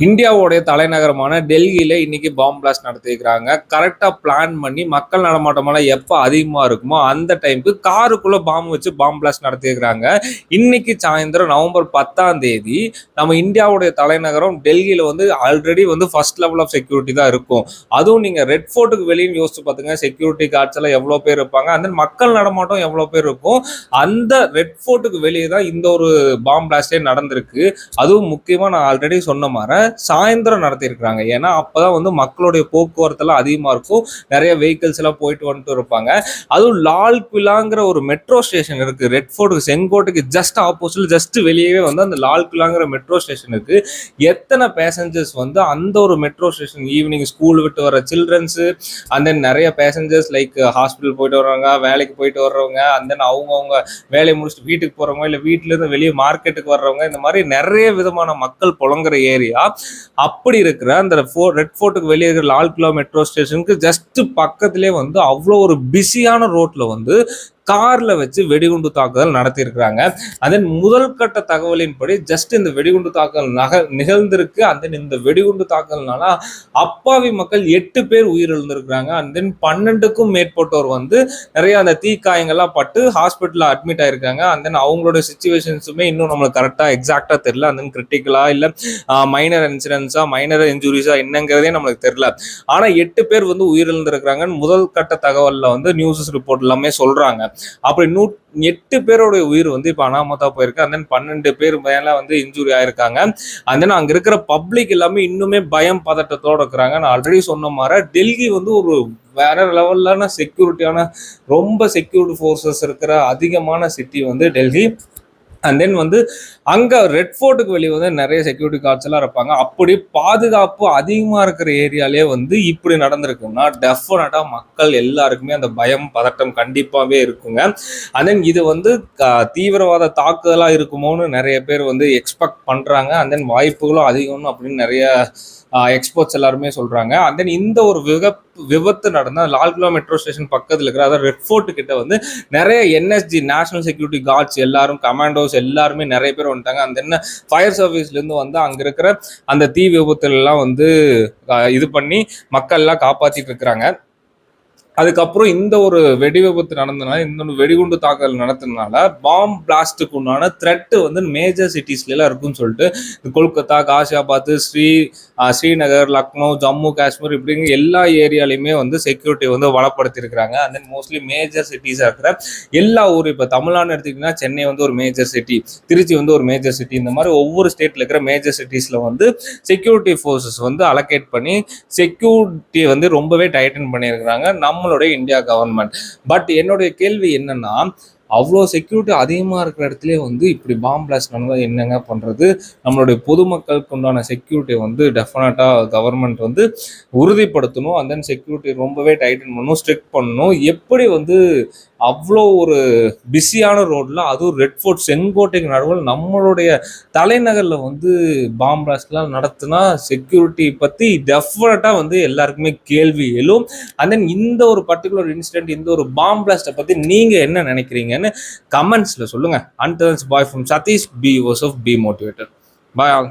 இந்தியாவுடைய தலைநகரமான டெல்லியில் இன்னைக்கு பாம் பிளாஸ்ட் நடத்திருக்கிறாங்க கரெக்டாக பிளான் பண்ணி மக்கள் நடமாட்டமெல்லாம் எப்போ அதிகமாக இருக்குமோ அந்த டைமுக்கு காருக்குள்ளே பாம்பு வச்சு பாம் பிளாஸ்ட் நடத்திருக்கிறாங்க இன்னைக்கு சாயந்தரம் நவம்பர் பத்தாம் தேதி நம்ம இந்தியாவுடைய தலைநகரம் டெல்லியில் வந்து ஆல்ரெடி வந்து ஃபர்ஸ்ட் லெவல் ஆஃப் செக்யூரிட்டி தான் இருக்கும். அதுவும் நீங்கள் ரெட் ஃபோர்ட்டுக்கு வெளியும் யோசிச்சு பார்த்துங்க செக்யூரிட்டி கார்ட்ஸ் எல்லாம் எவ்வளோ பேர் இருப்பாங்க அந்த மக்கள் நடமாட்டம் எவ்வளோ பேர் இருக்கும் அந்த ரெட் ஃபோர்ட்டுக்கு வெளியே தான் இந்த ஒரு பாம் பிளாஸ்டே நடந்திருக்கு. அதுவும் முக்கியமாக நான் ஆல்ரெடி சொன்ன மாதிரி சாயந்தரம் நடத்தியிருக்கிறாங்க. ஏன்னா அப்பதான் வந்து மக்களுடைய போக்குவரத்துலாம் அதிகமாக இருக்கும். நிறைய வெஹிக்கிள்ஸ் எல்லாம் போயிட்டு வந்துட்டு இருப்பாங்க. அதுவும் லால் குலாங்கிற ஒரு மெட்ரோ ஸ்டேஷன் இருக்கு. ரெட் ஃபோர்ட்டுக்கு செங்கோட்டைக்கு ஜஸ்ட் ஆப்போசிட் ஜஸ்ட் வெளியவே வந்து அந்த லால் குலாங்கிற மெட்ரோ ஸ்டேஷன் இருக்கு. எத்தனை பேசஞ்சர்ஸ் வந்து அந்த ஒரு மெட்ரோ ஸ்டேஷன் ஈவினிங் ஸ்கூல் விட்டு வர சில்ட்ரன்ஸு அண்ட் தென் நிறைய பேசஞ்சர்ஸ் லைக் ஹாஸ்பிட்டல் போயிட்டு வர்றவங்க வேலைக்கு போயிட்டு வர்றவங்க அண்ட் தென் அவங்கவுங்க வேலையை முடிச்சுட்டு வீட்டுக்கு போகிறவங்க இல்லை வீட்டிலேருந்து வெளியே மார்க்கெட்டுக்கு வர்றவங்க இந்த மாதிரி நிறைய விதமான மக்கள் புலங்குற ஏரியா அப்படி இருக்கிற அந்த ஃபோர் ரெட் ஃபோர்ட்டுக்கு வெளியே இருக்கிற லால் கிலோ மெட்ரோ ஸ்டேஷனுக்கு ஜஸ்ட் பக்கத்திலே வந்து அவ்வளோ ஒரு பிஸியான ரோட்ல வந்து கார்ல வச்சு வெடிகுண்டு தாக்குதல் நடத்தியிருக்கிறாங்க. அதன் முதல் கட்ட தகவலின்படி ஜஸ்ட் இந்த வெடிகுண்டு தாக்குதல் நக நிகழ்ந்திருக்கு. அண்ட் தென் இந்த வெடிகுண்டு தாக்குதல்னால அப்பாவி மக்கள் எட்டு பேர் உயிரிழந்திருக்கிறாங்க. அண்ட் தென் பன்னெண்டுக்கும் மேற்பட்டோர் வந்து நிறைய அந்த தீக்காயங்கள்லாம் பட்டு ஹாஸ்பிட்டலில் அட்மிட் ஆயிருக்காங்க. அண்ட் தென் அவங்களோட சுச்சுவேஷன்ஸுமே இன்னும் நம்மளுக்கு கரெக்டாக எக்ஸாக்டாக தெரியல. அண்ட் தென் கிரிட்டிக்கலா இல்லை மைனர் இன்சிடென்ட்ஸா மைனர் இன்ஜுரிஸா என்னங்கிறதே நம்மளுக்கு தெரியல. ஆனால் எட்டு பேர் வந்து உயிரிழந்திருக்கிறாங்கன்னு முதல் கட்ட தகவலில் வந்து நியூஸஸ் ரிப்போர்ட் எல்லாமே சொல்கிறாங்க அப்படி நூ எட்டு பேரோட உயிர் வந்து இப்போ அனாமத்தா போயிருக்கு. அண்ட் தென் பன்னெண்டு பேர் மேலே வந்து இன்ஜுரி ஆயிருக்காங்க. அண்ட் தென் அங்கே இருக்கிற பப்ளிக் எல்லாமே இன்னுமே பயம் பதட்டத்தோட இருக்கிறாங்க. நான் ஆல்ரெடி சொன்ன மாதிரி டெல்லி வந்து ஒரு வேற லெவல்லான செக்யூரிட்டியான ரொம்ப செக்யூரிட்டி ஃபோர்ஸஸ் இருக்கிற அதிகமான சிட்டி வந்து டெல்லி அண்ட் தென் வந்து அங்கே ரெட் ஃபோர்ட்டுக்கு வெளியே வந்து நிறைய செக்யூரிட்டி கார்ட்ஸ் எல்லாம் இருப்பாங்க. அப்படி பாதுகாப்பு அதிகமாக இருக்கிற ஏரியாலே வந்து இப்படி நடந்திருக்குன்னா டெஃபினட்டாக மக்கள் எல்லாருக்குமே அந்த பயம் பதட்டம் கண்டிப்பாகவே இருக்குங்க. அண்ட் தென் இது வந்து க- தீவிரவாத தாக்குதலாக இருக்குமோன்னு நிறைய பேர் வந்து எக்ஸ்பெக்ட் பண்ணுறாங்க அண்ட் தென் வாய்ப்புகளும் அதிகம்னு அப்படின்னு நிறைய எக்ஸ்போர்ட்ஸ் எல்லாருமே சொல்றாங்க. அண்ட் தென் இந்த ஒரு விபத் விபத்து நடந்த லால் கிலோ மெட்ரோ ஸ்டேஷன் பக்கத்தில் இருக்கிற அதாவது ரெட் ஃபோர்ட் கிட்ட வந்து நிறைய என்எஸ்ஜி நேஷனல் செக்யூரிட்டி கார்ட்ஸ் எல்லாரும் கமாண்டோஸ் எல்லாருமே நிறைய பேர் வந்துட்டாங்க. அந்த என்ன ஃபயர் சர்வீஸ்லேருந்து வந்து அங்கே இருக்கிற அந்த தீ விபத்துலலாம் வந்து இது பண்ணி மக்கள் எல்லாம் இருக்கிறாங்க. அதுக்கப்புறம் இந்த ஒரு வெடி விபத்து நடந்தனால இந்த ஒரு வெடிகுண்டு தாக்கல் நடத்தினால பாம் பிளாஸ்டுக்கு உண்டான த்ரெட் வந்து மேஜர் சிட்டிஸ்ல எல்லாம் இருக்குன்னு சொல்லிட்டு கொல்கத்தா காசியாபாத் ஸ்ரீ ஸ்ரீநகர் லக்னோ ஜம்மு காஷ்மீர் இப்படிங்க எல்லா ஏரியாலையுமே வந்து செக்யூரிட்டி வந்து வளப்படுத்தியிருக்கிறாங்க. அண்ட் தென் மோஸ்ட்லி மேஜர் சிட்டிஸாக இருக்கிற எல்லா ஊர் இப்போ தமிழ்நாடு எடுத்திங்கன்னா சென்னை வந்து ஒரு மேஜர் சிட்டி திருச்சி வந்து ஒரு மேஜர் சிட்டி இந்த மாதிரி ஒவ்வொரு ஸ்டேட்ல இருக்கிற மேஜர் சிட்டிஸ்ல வந்து செக்யூரிட்டி ஃபோர்ஸஸ் வந்து அலோகேட் பண்ணி செக்யூரிட்டியை வந்து ரொம்பவே டைட்டன் பண்ணியிருக்கிறாங்க. நம்மளுடைய இந்தியா கவர்மெண்ட் பட் என்னுடைய கேள்வி என்னன்னா அவ்வளோ செக்யூரிட்டி அதிகமாக இருக்கிற இடத்துலேயே வந்து இப்படி பாம் பிளாஸ்ட் நடந்தால் என்னங்க பண்ணுறது நம்மளுடைய பொதுமக்களுக்கு உண்டான செக்யூரிட்டியை வந்து டெஃபினட்டாக கவர்மெண்ட் வந்து உறுதிப்படுத்தணும். அண்ட் தென் செக்யூரிட்டி ரொம்பவே டைட்டன் பண்ணணும் ஸ்ட்ரிக்ட் பண்ணணும். எப்படி வந்து அவ்வளோ ஒரு பிஸியான ரோடில் அதுவும் ரெட் ஃபோர்ட் செங்கோட்டைக்கு நடுவில் நம்மளுடைய தலைநகரில் வந்து பாம் பிளாஸ்ட்லாம் நடத்துனா செக்யூரிட்டி பற்றி டெஃபினட்டாக வந்து எல்லாருக்குமே கேள்வி எழும். அண்ட் தென் இந்த ஒரு பர்டிகுலர் இன்சிடென்ட் இந்த ஒரு பாம் பிளாஸ்ட்டை பற்றி நீங்கள் என்ன நினைக்கிறீங்கன்னு கமெண்ட்ஸில் சொல்லுங்கள் and bye from Satish P was of P motivator bye all